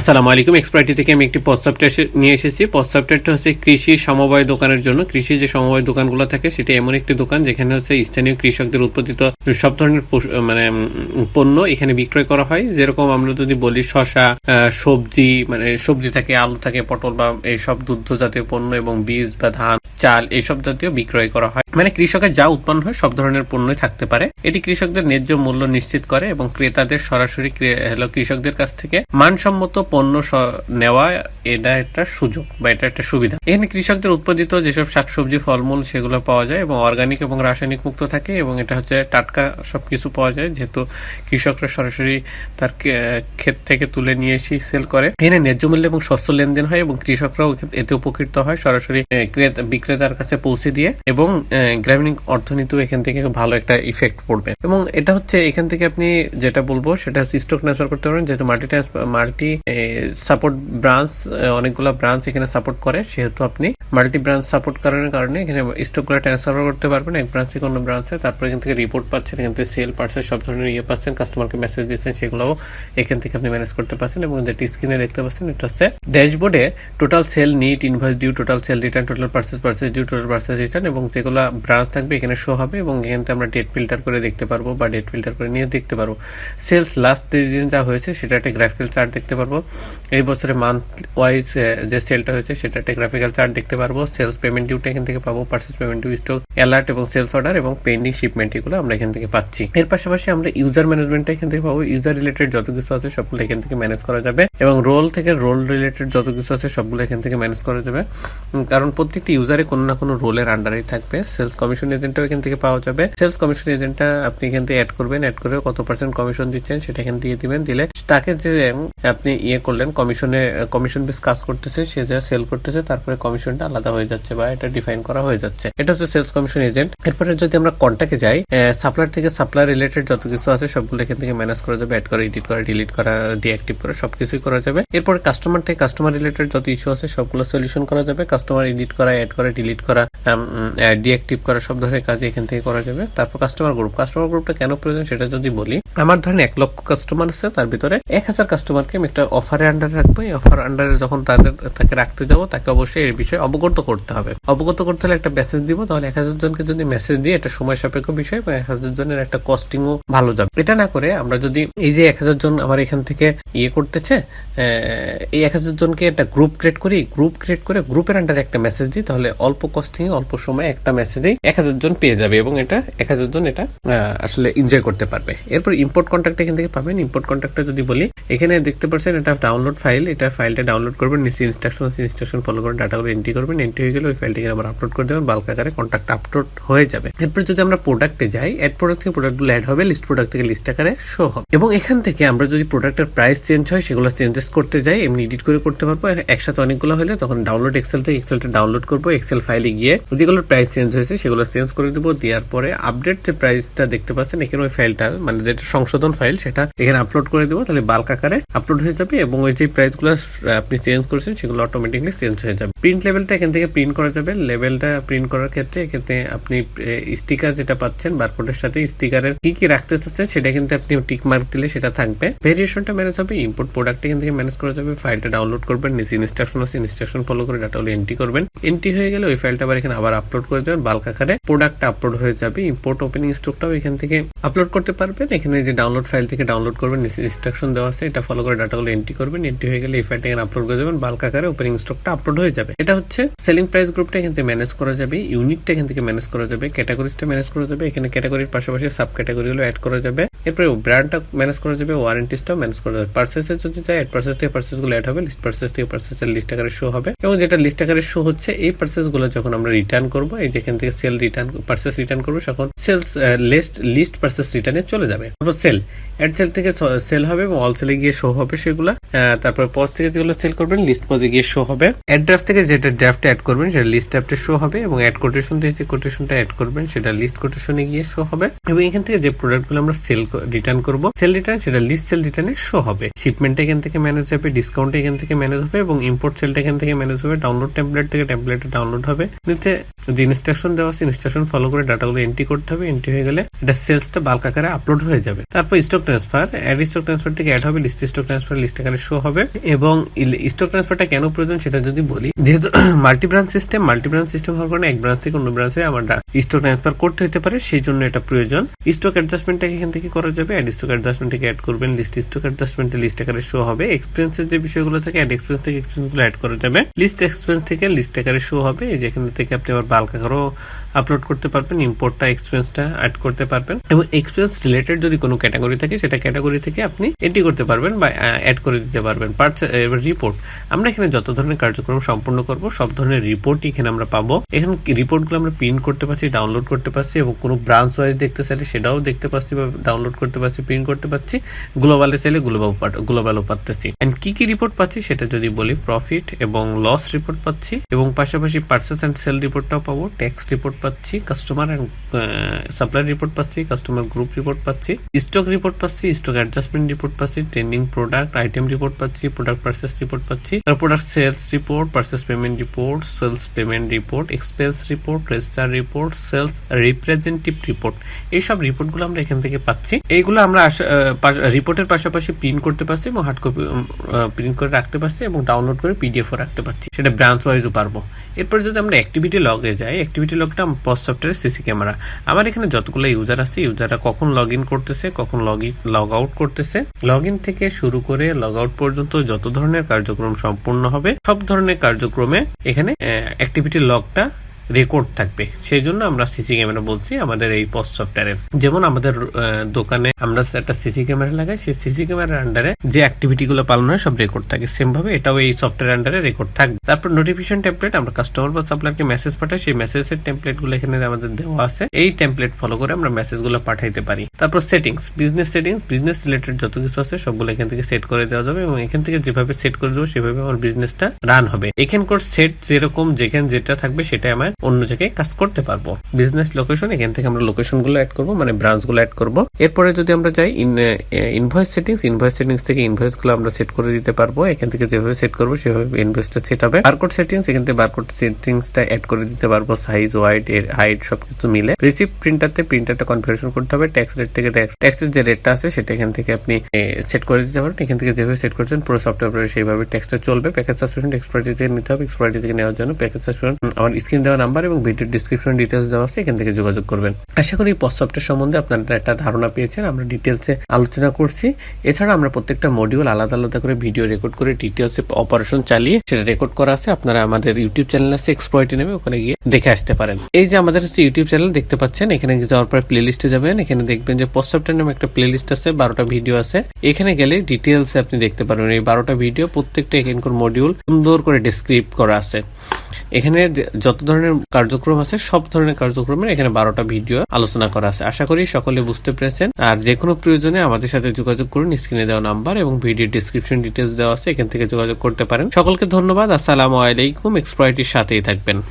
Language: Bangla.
আসসালামু আলাইকুম। এক্সপার্টি থেকে আমি একটি পোস্ট সফটওয়্যার নিয়ে এসেছি। পোস্ট সফটওয়্যারটা হচ্ছে কৃষি সমবায় দোকানের জন্য। কৃষি যে সমবায় দোকানগুলো থাকে, সেটা এমন একটি দোকান যেখানে হচ্ছে স্থানীয় কৃষকদের উৎপাদিত সব ধরনের মানে পণ্য এখানে বিক্রয় করা হয়। যেরকম আমরা যদি বলি শশা সবজি মানে সবজি থাকে, আলু থাকে, পটল বা এইসব দুগ্ধ জাতীয় পণ্য এবং বীজ বা ধান চাল এইসব জাতীয় বিক্রয় করা হয়। মানে কৃষকের যা উৎপন্ন হয় সব ধরনের পণ্যই থাকতে পারে। এটি কৃষকদের ন্যায্য মূল্য নিশ্চিত করে এবং ক্রেতাদের সরাসরি কৃষকদের কাছ থেকে মানসম্মত পণ্য নেওয়া এটা একটা সুযোগ বা এটা একটা সুবিধা। এখানে কৃষকদের উৎপাদিত যেসব শাকসবজি, ফলমূল সেগুলো পাওয়া যায় এবং অর্গানিক এবং রাসায়নিক মুক্ত থাকে এবং এটা হচ্ছে টাটকা সবকিছু পাওয়া যায় যেহেতু কৃষকরা সরাসরি তার ক্ষেত থেকে তুলে নিয়ে এসে সেল করে। এখানে ন্যায্য মূল্য এবং স্বচ্ছ লেনদেন হয় এবং কৃষকরাও এতে উপকৃত হয়। সরাসরি ক্রেতা বিক্রেতার কাছে পৌঁছে দিয়ে এবং গ্রামীণ অর্থনীতিও এখান থেকে ভালো একটা ইফেক্ট পড়বে। এবং এটা হচ্ছে, এখান থেকে আপনি যেটা বলব, সেটা স্টক ট্রান্সফার করতে পারেন, যেহেতু মাল্টি মাল্টি সাপোর্ট ব্রাঞ্চ অনেকগুলো ব্রাঞ্চ এখানে সাপোর্ট করে, সেহেতু আপনি মাল্টি ব্রাঞ্চ সাপোর্ট করার কারণে এখানে স্টকগুলো ট্রান্সফার করতে পারবেন। এক ব্রাঞ্চ থেকে অন্য ব্রাঞ্চে তারপর এখান থেকে রিপোর্ট পাচ্ছেন, এখান থেকে সেল পাচ্ছেন, সব ধরনের ইয়ে পাচ্ছেন কাস্টমারকে মেসেজ দিচ্ছেন, সেগুলোও এখান থেকে আপনি ম্যানেজ করতে পারছেন। এবং যেটি স্ক্রিনে দেখতে পাচ্ছেন, এটা হচ্ছে ড্যাশবোর্ডে total sale net invoice due total sale return total purchase purchase due total purchase return এবং যেগুলো ব্রাঞ্চ থাকবে এখানে শো হবে এবং এখান আমরা ডেট ফিল্টার করে দেখতে পারব বা ডেট ফিল্টার করে নিয়ে দেখতে পারব। সেলস লাস্ট দিন যা হয়েছে, সেটা একটা গ্রাফিক্যাল চার্ট দেখতে পারব। এই বছরে মান্থ ওয়াইজ যে সেলটা হয়েছে, সেটা একটা গ্রাফিক্যাল চার্ট দেখতে পারব। সেলস পেমেন্ট ডিউটা এখান থেকে পাবো purchase payment due stock alert এবং সেলস অর্ডার এবং পেন্ডিং শিপমেন্ট এগুলো আমরা এখান থেকে পাচ্ছি। এর পাশাপাশি আমরা ইউজার ম্যানেজমেন্টটা এখান থেকে পাবো। ইউজার রিলেটেড যত কিছু আছে, সবগুলো এখান থেকে ম্যানেজ করা যাবে এবং রোল থেকে রোল রিলেটেড যত কিছু আছে, সবগুলো এখান থেকে ম্যানেজ করা যাবে। কারণ প্রত্যেকটি ইউজারে কোনো না কোনো রোলের আন্ডারেই থাকবে। সেলস কমিশন এজেন্টও এখান থেকে পাওয়া যাবে। সেলস কমিশন এজেন্টটা আপনি এখান থেকে অ্যাড করবেন। অ্যাড করে কত পার্সেন্ট কমিশন দিচ্ছেন সেটা এখান দিয়ে দিবেন। দিলে তাকে যে আপনি ইয়ে করলেন কমিশনে কমিশন বেস কাজ করতেছে, সে যা সেল করতেছে, তারপরে কমিশনটা আলাদা হয়ে যাচ্ছে বা এটা ডিফাইন করা হয়ে যাচ্ছে। এটা হচ্ছে সেলস কমিশন এজেন্ট এরপরে যদি আমরা কন্ট্যাক্টে যাই সাপ্লায়ার থেকে সাপ্লায়ার রিলেটেড যত কিছু আছে, সবগুলো এখান থেকে ম্যানেজ করা যাবে। অ্যাড করা এডিট করা ডিলিট করা ডিঅ্যাক্টিভ করা, সবকিছুই করা যাবে। এরপর কাস্টমার থেকে কাস্টমার রিলেটেড যত ইস্যু আছে, সবগুলো সলিউশন করা যাবে। কাস্টমার এডিট করা অ্যাড করা ডিলিট করা ডিঅ্যাক্টিভ করা, সব ধরনের কাজ এখান থেকে করা যাবে। তারপর কাস্টমার গ্রুপ কাস্টমার গ্রুপটা কেন প্রয়োজন সেটা যদি বলি আমার ধরেন এক লক্ষ কাস্টমার আছে, তার ভিতরে এক হাজার কাস্টমারকে আমি একটা অফারের আন্ডারে রাখব। এই অফার আন্ডারে যখন তাদের, তাকে রাখতে যাব, তাকে অবশ্যই এর বিষয়ে অবগত করতে হবে। অবগত করতে হলে একটা মেসেজ দিব, তাহলে এক হাজার জনকে যদি মেসেজ দিই এটা সময় সাপেক্ষ বিষয় বা এক হাজার জনের একটা কস্টিংও ভালো যাবে। এটা না করে আমরা যদি এই যে এক হাজার জন আমার এখান থেকে ইয়ে করতেছে এই এক হাজার জনকে একটা গ্রুপ ক্রিয়েট করি গ্রুপ ক্রিয়েট করে গ্রুপের আন্ডারে একটা মেসেজ দিই, তাহলে অল্প কস্টিং অল্প সময় একটা মেসেজেই এক হাজার জন পেয়ে যাবে এবং এটা এক হাজার জন এটা আসলে এনজয় করতে পারবে। এরপর ইম্পোর্ট কন্ট্যাক্ট এখান থেকে পাবেন। ইম্পোর্ট কন্ট্যাক্টটা যদি বলি, এখানে দেখতে পাচ্ছেন এটা ডাউনলোড ফাইল এটা ফাইলটা ডাউনলোড করবেন, নিচে ইনস্ট্রাকশন আছে ইনস্ট্রাকশন ফলো করে ডাটাগুলো এন্ট্রি করবেন এন্ট্রি হয়ে গেলে ওই ফাইলটিকে আবার আপলোড করে দেবেন বাল্ক আকারে কন্ট্যাক্ট আপলোড হয়ে যাবে। এরপর যদি আমরা প্রোডাক্টে যাই অ্যাড প্রোডাক্ট থেকে প্রোডাক্টগুলো অ্যাড হবে লিস্ট প্রোডাক্ট থেকে লিস্ট আকারে শো হবে। এবং এখান থেকে আমরা যদি প্রোডাক্টের প্রাইস চেঞ্জ হয়, সেগুলো চেঞ্জেস করতে যাই, এমনি এডিট করে করতে পারব। একসাথে অনেকগুলো হলে তখন ডাউনলোড এক্সেল থেকে এক্সেলটা ডাউনলোড করব এক্সেল ফাইলে গিয়ে যেগুলোর প্রাইস চেঞ্জ হয়েছে, সেগুলো চেঞ্জ করে দেবো। দেওয়ার পরে আপডেট যে প্রাইসটা দেখতে পাচ্ছেন, এখানে ওই ফাইলটা মানে যেটা সংশোধন ফাইল সেটা এখানে আপলোড করে দেবো, তাহলে বাল্ক আকারে আপলোড হয়ে যাবে এবং ওই যে প্রাইসগুলো আপনি চেঞ্জ করেছেন সেগুলো অটোমেটিকলি চেঞ্জ হয়ে যাবে। প্রিন্ট লেভেলটা এখান থেকে প্রিন্ট করা যাবে। লেভেলটা প্রিন্ট করার ক্ষেত্রে এক্ষেত্রে আপনি স্টিকার যেটা পাচ্ছেন বারকোডের সাথে স্টিকারের কি কি রাখতে চাচ্ছেন সেটা কিন্তু আপনি টিক মার্ক দিলে সেটা থাকবে। ভেরিয়েশনটা ম্যানেজ হবে ইম্পোর্ট প্রোডাক্ট এখান থেকে ম্যানেজ করা যাবে ফাইলটা ডাউনলোড করবেন, নিচে ইনস্ট্রাকশন আছে ইনস্ট্রাকশন ফলো করে ডাটা হলে এন্ট্রি করবেন। এন্ট্রি হয়ে গেলে ওই ফাইলটা আবার এখানে আবার আপলোড করে দেবেন বাল্ক আকারে প্রোডাক্ট আপলোড হয়ে যাবে। ইম্পোর্ট ওপেনিং স্টকটাও এখান থেকে আপলোড করতে পারবেন। এখানে যে ডাউনলোড ফাইল থেকে ডাউনলোড করবেন, নিচে ইনস্ট্রাকশন দেওয়া আছে, এটা ফলো করে ডাটাগুলো এন্ট্রি করবেন। এন্ট্রি হয়ে গেলে এই ফাইলটা এখানে আপলোড করে দেবেন বাল্ক আকারে ওপেনিং স্টকটা আপলোড হয়ে যাবে। এটা হচ্ছে সেলিং প্রাইস গ্রুপটা এখান থেকে ম্যানেজ করা যাবে ইউনিটটা এখান থেকে ম্যানেজ করা যাবে ক্যাটাগরিজটা ম্যানেজ করা যাবে, এখানে ক্যাটাগরির পাশাপাশি সাব ক্যাটাগরিগুলো অ্যাড করা যাবে। এরপরে ব্র্যান্ডটা ম্যানেজ করা যাবে ওয়ারেন্টিসটাও ম্যানেজ করা যাবে। পার্সেসে যদি যায় অ্যাড পার্সেস থেকে পার্সেসগুলো অ্যাড হবে লিস্ট পার্সেস থেকে পার্সেসের লিস্ট আকারে শো হবে। এবং যেটা লিস্ট আকারে শো হচ্ছে, এই পার্সেসগুলো যখন আমরা রিটার্ন করব, এই যেখান থেকে সেল রিটার্ন পার্সেস রিটার্ন করব, তখন সেলস লিস্ট লিস্ট পার্সেস রিটার্নে চলে যাবে। তারপর সেল অ্যাড সেল থেকে সেল হবে এবং অল সেলে গিয়ে শো হবে সেগুলো। তারপর পজ থেকে যেগুলো সেল করবেন লিস্ট পজে গিয়ে শো হবে। অ্যাড ড্রাফট থেকে যেটা ড্রাফটে অ্যাড করবেন, সেটা লিস্ট ড্রাফটে শো হবে এবং অ্যাড কোটেশন থেকে যে কোটেশনটা অ্যাড করবেন, সেটা লিস্ট কোটেশনে গিয়ে শো হবে এবং এখান থেকে যে প্রোডাক্টগুলো আমরা সেল রিটার্ন করব সেল রিটার্ন সেটা লিস্ট সেল রিটার্নে শো হবে। শিপমেন্ট এখান থেকে ম্যানেজ হবে ডিসকাউন্ট এখান থেকে ম্যানেজ হবে এবং ইম্পোর্ট সেলটা এখান থেকে ম্যানেজ হবে ডাউনলোড টেমপ্লেট থেকে টেমপ্লেটে ডাউনলোড হবে। নিচে যে ইনস্ট্রাকশন দেওয়া আছে ইনস্ট্রাকশন ফলো করে ডাটাগুলো এন্ট্রি করতে হবে। এন্ট্রি হয়ে গেলে এটা সেলসটা বাল্ক আকারে আপলোড হয়ে যাবে। তারপর stock transfer add stock transfer থেকে অ্যাড হবে লিস্ট স্টক ট্রান্সফার লিস্ট আকারে শো হবে এবং স্টক ট্রান্সফারটা কেন প্রয়োজন সেটা যদি বলি যেহেতু multi branch system multi branch system হওয়ার কারণে এক ব্রাঞ্চ থেকে অন্য ব্রাঞ্চে আমার স্টক ট্রান্সফার করতে হতে পারে সেই জন্য এটা প্রয়োজন। স্টক অ্যাডজাস্টমেন্টটা এখান থেকে করা যাবে অ্যাড স্টক অ্যাডজাস্টমেন্ট থেকে অ্যাড করবেন লিস্ট স্টক অ্যাডজাস্টমেন্টে লিস্ট আকারে শো হবে। এক্সপেন্সের যে বিষয়গুলো থাকে অ্যাড এক্সপেন্স থেকে এক্সপেন্সগুলো অ্যাড করা যাবে। লিস্ট এক্সপেন্স থেকে লিস্ট আকারে শো হবে যেখান থেকে আপনি আবার বাল্ক আকারও আপলোড করতে পারবেন ইম্পোর্টটা এক্সপেন্সটা অ্যাড করতে পারবেন। এবং এক্সপেন্স রিলেটেড যদি কোনো ক্যাটাগরি থাকে, সেটা ক্যাটাগরি থেকে আপনি এন্ট্রি করতে পারবেন বা অ্যাড করে দিতে পারবেন পার্টস রিপোর্ট আমরা এখানে যত ধরনের কার্যক্রম সম্পূর্ণ করব, সব ধরনের রিপোর্ট এখানে আমরা পাবো। এখানে রিপোর্টগুলো আমরা প্রিন্ট করতে পারছি ডাউনলোড করতে পারছি এবং কোনো ব্রাঞ্চ ওয়াইজ দেখতে চাইলে সেটাও দেখতে পাচ্ছি বা ডাউনলোড করতে পারছি প্রিন্ট করতে পারছি। গ্লোবালে চাইলে গ্লোবাল গ্লোবালও পাচ্ছি এন্ড কি কি রিপোর্ট পাচ্ছি সেটা যদি বলি প্রফিট এবং লস রিপোর্ট পাচ্ছি এবং পাশাপাশি পার্সেস অ্যান্ড সেল রিপোর্টটাও পাবো ট্যাক্স রিপোর্ট পাচ্ছি কাস্টমার অ্যান্ড সাপ্লাই রিপোর্ট পাচ্ছি কাস্টমার গ্রুপ রিপোর্ট পাচ্ছি স্টক রিপোর্ট পাচ্ছি স্টক অ্যাডজাস্টমেন্ট রিপোর্ট পাচ্ছি ট্রেন্ডিং প্রোডাক্ট আইটেম রিপোর্ট পাচ্ছি প্রোডাক্ট পার্সেস রিপোর্ট পাচ্ছি product sales report purchase payment report sales payment report expense report register report sales representative report এইসব রিপোর্টগুলো আমরা এখান থেকে পাচ্ছি। এইগুলো আমরা রিপোর্টের পাশাপাশি প্রিন্ট করতে পারছি এবং হার্ড কপি প্রিন্ট করে রাখতে পারছি এবং ডাউনলোড করে পিডিএফও রাখতে পারছি। সেটা ব্রাঞ্চ ওয়াইজও পারব। এরপর যদি আমরা অ্যাক্টিভিটি লগে যাই অ্যাক্টিভিটি লগটা পস্ট সফটওয়্যার সিসি ক্যামেরা আমার এখানে যতগুলো ইউজার আছে ইউজাররা কখন লগ ইন করতেছে, কখন লগ ইন লগ আউট করতেছে। লগ ইন থেকে শুরু করে লগ আউট পর্যন্ত যত ধরনের কার্যক্রম সম্পূর্ণ হবে, সব ধরনের কার্যক্রমে এখানে অ্যাক্টিভিটি লগটা রেকর্ড থাকবে। সেই জন্য আমরা সিসি ক্যামেরা বলছি আমাদের এই পোস্ট সফটওয়্যারে যেমন আমাদের দোকানে আমরা একটা সিসি ক্যামেরা লাগাই, সেই সিসি ক্যামেরার আন্ডারে যে অ্যাক্টিভিটি গুলো পালন হয় সব রেকর্ড থাকে। সেম ভাবে এটাও এই সফটওয়্যার আন্ডারে রেকর্ড থাকবে। তারপর নোটিফিকেশন টেমপ্লেট আমরা কাস্টমার বা সাপ্লায়ারকে মেসেজ পাঠাই, সেই মেসেজের টেমপ্লেটগুলো এখানে আমাদের দেওয়া আছে। এই টেমপ্লেট ফলো করে আমরা মেসেজগুলো পাঠাইতে পারি। তারপর settings business settings business related যত কিছু আছে সবগুলো এখান থেকে সেট করে দেওয়া যাবে এবং এখান থেকে যেভাবে সেট করে দেবো, সেভাবে আমার বিজনেসটা রান হবে। এখানকার সেট যেরকম যেখানে যেটা থাকবে সেটা আমার অন্য জায়গায় কাজ করতে পারব। বিজনেস লোকেশন এখান থেকে আমরা লোকেশনগুলো অ্যাড করব মানে ব্রাঞ্চগুলো অ্যাড করব। এরপরে যদি আমরা যাই ইনভয়েস সেটিংস ইনভয়েস সেটিংস থেকে ইনভয়েসগুলো আমরা সেট করে দিতে পারব। এখান থেকে যেভাবে সেট করব, সেভাবে ইনভয়েসটা সেট হবে। বারকোড সেটিংস এখান থেকে বারকোড সেটিংসটা অ্যাড করে দিতে পারব সাইজ ওয়াইড এর হাইট সবকিছু মিলে। রিসিপ্ট প্রিন্টারতে প্রিন্টারটা কনফিগারেশন করতে হবে। ট্যাক্স রেট থেকে ট্যাক্সের যে রেটটা আছে, সেটা এখান থেকে আপনি সেট করে দিতে পারেন এখান থেকে যেভাবে সেট করছেন, পুরো সফটওয়্যার সেইভাবে ট্যাক্সটা চলবে। প্যাকেজ সাবস্ক্রিপশন এক্সপার্টি থেকে নিতে হবে। এক্সপার্টি থেকে নেওয়ার জন্য প্যাকেজ সাবস্ক্রিপশন আমার স্ক্রিন দেওয়া নাম্বার এবং ভিডিও ডিসক্রিপশন ডিটেলস দেওয়া আছে, এখান থেকে যোগাযোগ করবেন। আশা করি পস্ট সফটওয়্যার সম্বন্ধে আপনারা একটা ধারণা পেয়েছেন, আমরা ডিটেলসে আলোচনা করছি। এছাড়া আমরা প্রত্যেকটা মডিউল আলাদা আলাদা করে ভিডিও রেকর্ড করে ডিটেলসে অপারেশন চালিয়ে সেটা রেকর্ড করা আছে। আপনারা আমাদের ইউটিউব চ্যানেল আছে এক্সপ্লয়টি নেবে ওখানে গিয়ে দেখে আসতে পারেন। এই যে আমাদের হচ্ছে ইউটিউব চ্যানেল দেখতে পাচ্ছেন, এখানে যাওয়ার পরে প্লে লিস্টে যাবেন। এখানে দেখবেন যে পোস্ট সফটওয়্যার নামে একটা প্লে লিস্ট আছে, বারোটা ভিডিও আছে। এখানে গেলে ডিটেলসে আপনি দেখতে পারবেন। এই বারোটা ভিডিও প্রত্যেকটা এখানকার মডিউল সুন্দর করে ডিসক্রিপ করা আছে। এখানে যত ধরনের কার্যক্রম আছে, সব ধরনের কার্যক্রমের এখানে বারোটা ভিডিও আলোচনা করা আছে। আশা করি সকলে বুঝতে পেরেছেন। আর যে কোনো প্রয়োজনে আমাদের সাথে যোগাযোগ করুন। স্ক্রিনে দেওয়া নাম্বার এবং ভিডিও ডিসক্রিপশন ডিটেলস দেওয়া আছে, এখান থেকে যোগাযোগ করতে পারেন। সকলকে ধন্যবাদ। আসসালামু আলাইকুম। এক্সপ্লয়টির সাথেই থাকবেন।